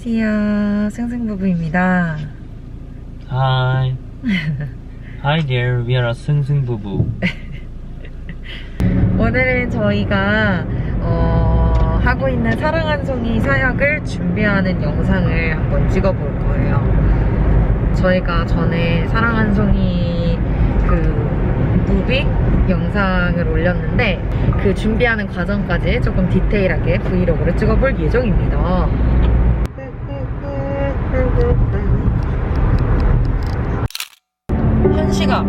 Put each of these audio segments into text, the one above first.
안녕하세요. 승승부부입니다. Hi. Hi there. We are a 승승부부. 오늘은 저희가 어, 하고 있는 사랑 한 송이 사역을 준비하는 영상을 한번 찍어볼 거예요. 저희가 전에 사랑 한 송이 그 무비 영상을 올렸는데 그 준비하는 과정까지 조금 디테일하게 브이로그를 찍어볼 예정입니다. 현시가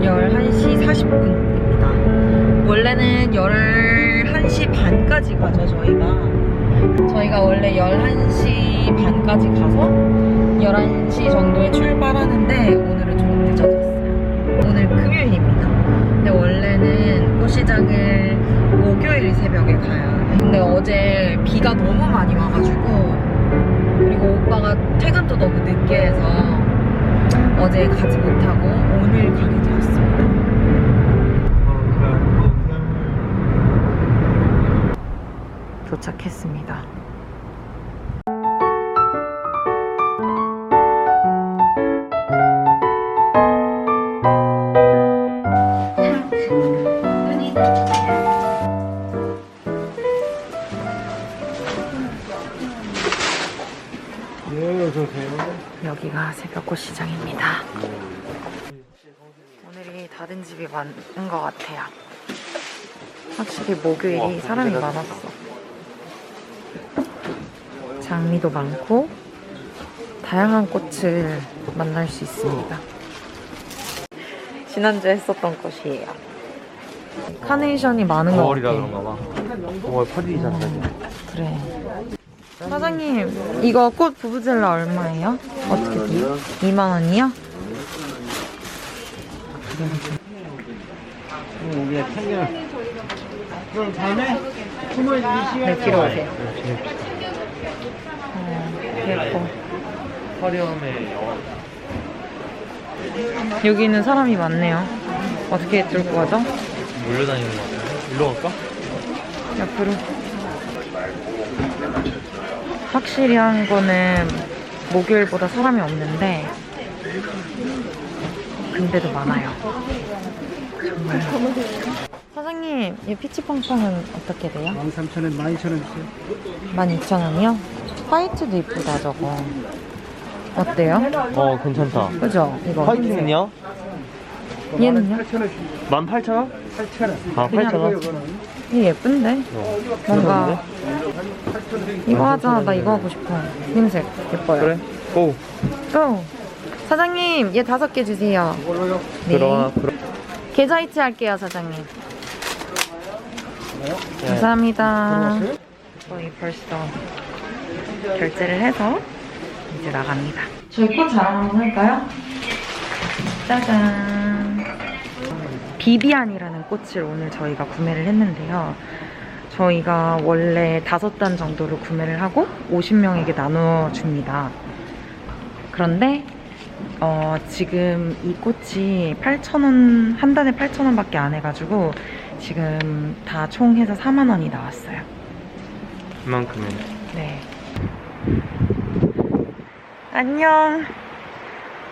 11시 40분입니다. 원래는 11시 반까지 가죠, 저희가. 저희가 원래 11시 반까지 가서 11시 정도에 출발하는데 오늘은 조금 늦어졌어요. 오늘 금요일입니다. 근데 원래는 꽃시장을 목요일 새벽에 가요. 근데 어제 비가 너무 많이 와가지고 그리고 오빠가 퇴근도 너무 늦게 해서 어제 가지 못하고 오늘 가게 되었습니다. 네, 어서 오세요. 여기가 새벽꽃 시장입니다. 오늘이 닫은 집이 많은 것 같아요. 확실히 목요일이 사람이 많았어. 장미도 많고 다양한 꽃을 만날 수 있습니다. 지난주에 했었던 꽃이에요. 카네이션이 많은 것 5월이라 같아요. 그런가 봐. 5월 8일이 전까지. 그래. 사장님, 이거 꽃 부부젤라 얼마예요? 어떻게 돼요? 2만 원이요? 우리가 챙겨. 그럼 숨어 있으시면 몇 킬로 오세요? 어, 예뻐. 화려함에 영화. 여기는 사람이 많네요. 어떻게 들고 가죠? 몰려다니는 거 같아요. 일로 갈까? 옆으로. 확실히 한 거는 목요일보다 사람이 없는데, 근데도 많아요. 정말. 사장님, 이 피치팡팡은 어떻게 돼요? 13,000원, 12,000원 주세요. 12,000원이요? 화이트도 이쁘다, 저거. 어때요? 어, 괜찮다. 그죠? 이거. 화이트는요? 얘는요? 8,000원, 18,000원? 8,000원. 아, 그냥 8,000원? 이 게 예쁜데? 어. 뭔가. 이거 하자. 나 이거 하고 싶어. 흰색. 예뻐요. 그래? 고! 고! 사장님, 얘 다섯 개 주세요. 네. 들어와, 그럼. 계좌 이체 할게요, 사장님. 감사합니다. 저희 벌써 결제를 해서 이제 나갑니다. 저희 꽃 자랑 한번 할까요? 짜잔. 비비안이라는 꽃을 오늘 저희가 구매를 했는데요. 저희가 원래 다섯 단 정도를 구매를 하고 50명에게 나눠줍니다. 그런데 어, 지금 이 꽃이 8,000원, 한 단에 8,000원밖에 안 해가지고 지금 다 총 해서 4만 원이 나왔어요. 이만큼은. 네. 안녕.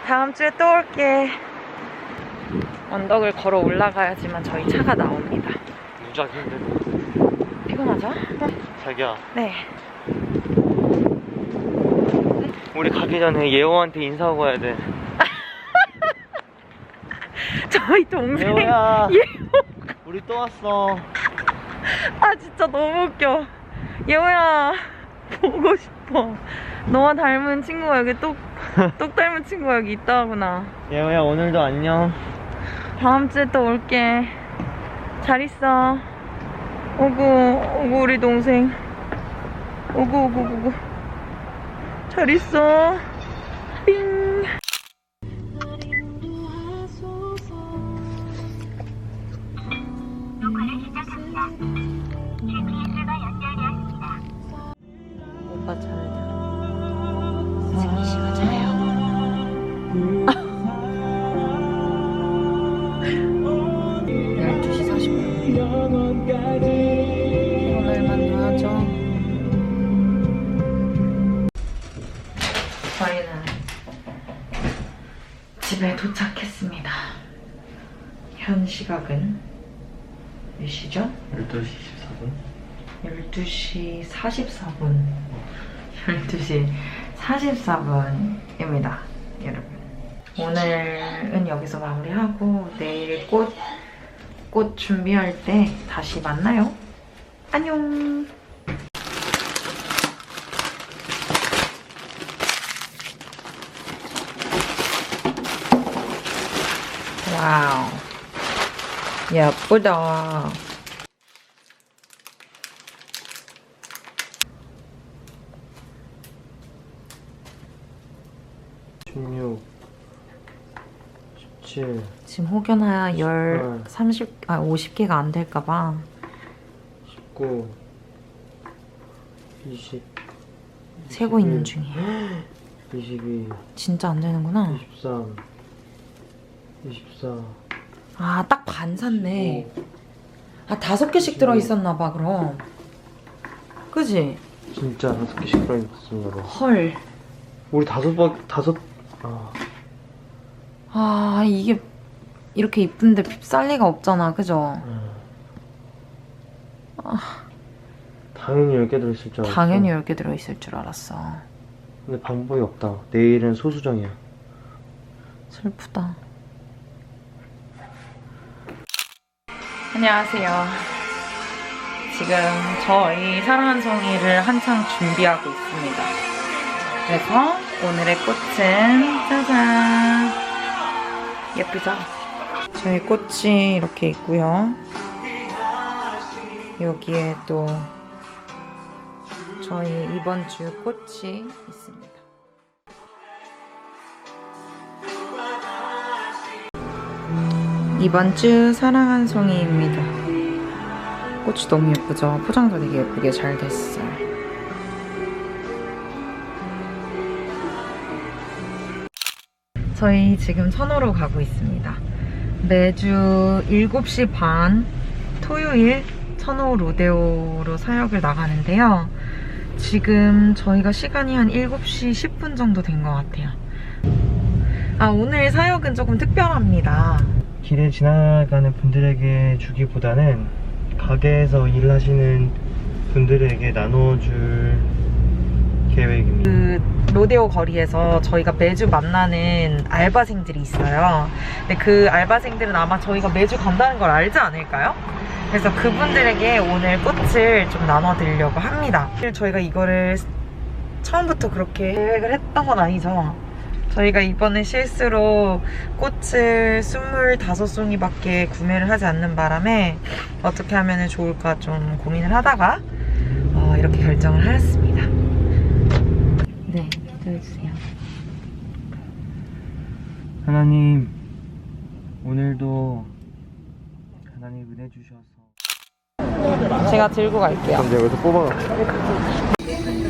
다음 주에 또 올게. 언덕을 걸어 올라가야지만 저희 차가 나옵니다. 무지하게 힘들어. 피곤하죠? 자기야, 네. 우리 가기 전에 예호한테 인사하고 가야 돼. 저희 동생. 예호야. 예. 우리 또 왔어. 아 진짜 너무 웃겨. 예호야 보고 싶어. 너와 닮은 친구가 여기 똑, 똑 닮은 친구가 여기 있다 하구나. 예호야, 오늘도 안녕. 다음 주에 또 올게. 잘 있어. 오구, 오구, 우리 동생. 오구, 오구, 오구. 잘 있어. 삥. 오빠 잘 집에 도착했습니다. 현 시각은 몇 시죠? 12시 14분 12시 44분. 12시 44분입니다, 여러분. 오늘은 여기서 마무리하고 내일 꽃, 꽃 준비할 때 다시 만나요. 안녕! 와우. 예쁘다. 16 17 지금 혹여나 열 헐. 30, 아 50개가 안 될까봐 19 20 세고 있는 중이에요. 22 진짜 안 되는구나. 23 24 아, 딱 반 샀네. 아, 다섯 개씩 들어있었나 봐, 그럼. 그지? 진짜 다섯 개씩 들어있습니다 헐. 우리 다섯 번 다섯 아 아, 이게 이렇게 이쁜데 쌀 리가 없잖아, 그죠? 당연히 10개 들어있을 줄 알았어 당연히 10개 들어있을 줄 알았어. 근데 방법이 없다 내일은 소수정이야 슬프다. 안녕하세요. 지금 저희 사랑한 송이를 한창 준비하고 있습니다. 그래서 오늘의 꽃은 짜잔! 예쁘죠? 저희 꽃이 이렇게 있고요. 여기에 또 저희 이번 주 꽃이 있습니다. 이번 주 사랑한 송이입니다. 꽃이 너무 예쁘죠? 포장도 되게 예쁘게 잘 됐어요. 저희 지금 천호로 가고 있습니다. 매주 7시 반 토요일 천호 로데오로 사역을 나가는데요. 지금 저희가 시간이 한 7시 10분 정도 된 것 같아요. 아, 오늘 사역은 조금 특별합니다. 길에 지나가는 분들에게 주기보다는 가게에서 일하시는 분들에게 나눠줄 계획입니다. 그 로데오 거리에서 저희가 매주 만나는 알바생들이 있어요. 근데 그 알바생들은 아마 저희가 매주 간다는 걸 알지 않을까요? 그래서 그분들에게 오늘 꽃을 좀 나눠드리려고 합니다. 저희가 이거를 처음부터 그렇게 계획을 했던 건 아니죠. 저희가 이번에 실수로 꽃을 25송이밖에 구매를 하지 않는 바람에 어떻게 하면 좋을까 좀 고민을 하다가 어, 이렇게 결정을 하였습니다. 네, 기도해주세요. 하나님 오늘도 하나님 은혜 주셔서 제가 들고 갈게요. 그럼 내가 여기서 뽑아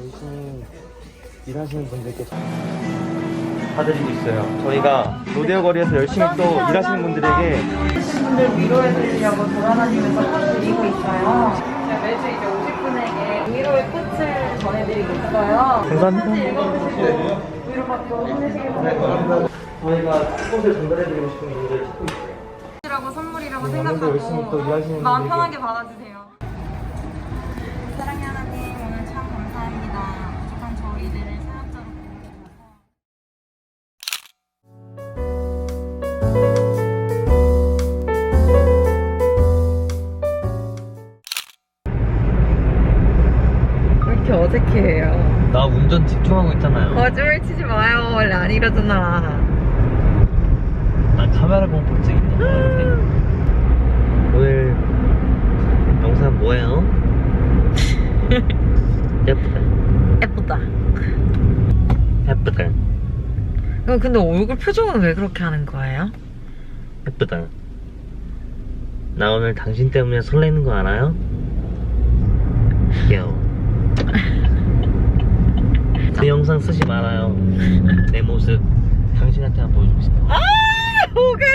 열심히 일하시는 분들께 사드리고 있어요. 저희가 로데오 거리에서 열심히 또 일하시는 분들에게 분들 위로해드리려고 돌아다니면서 꽃 드리고 있어요. 제가 매주 이제 오실 분에게 위로의 꽃을 전해드리고 있어요. 감사합니다. 위로받고 힘내시길 바랍니다. 저희가 꽃을 전달해드리고 싶은 분들 찾고 있어요. 라고 선물이라고 네, 오늘도 열심히 또 생각하고 일하시는 마음 분들에게 편하게 받아주세요. 사랑의 하나님 오늘 참 감사합니다. 부족한 저희들을 사역자로 보내주셔서 왜 이렇게 어색해요? 나 운전 집중하고 있잖아요. 거짓말 치지 마요. 원래 안 이러잖아. 나 카메라 공포증 있는 거 같아. 이거 근데 얼굴 표정은 왜 그렇게 하는 거예요? 예쁘다. 나 오늘 당신 때문에 설레는 거 알아요? 귀여워. 내 그 영상 쓰지 말아요. 내 모습 당신한테 안 보여주고 싶어. 아, 오글.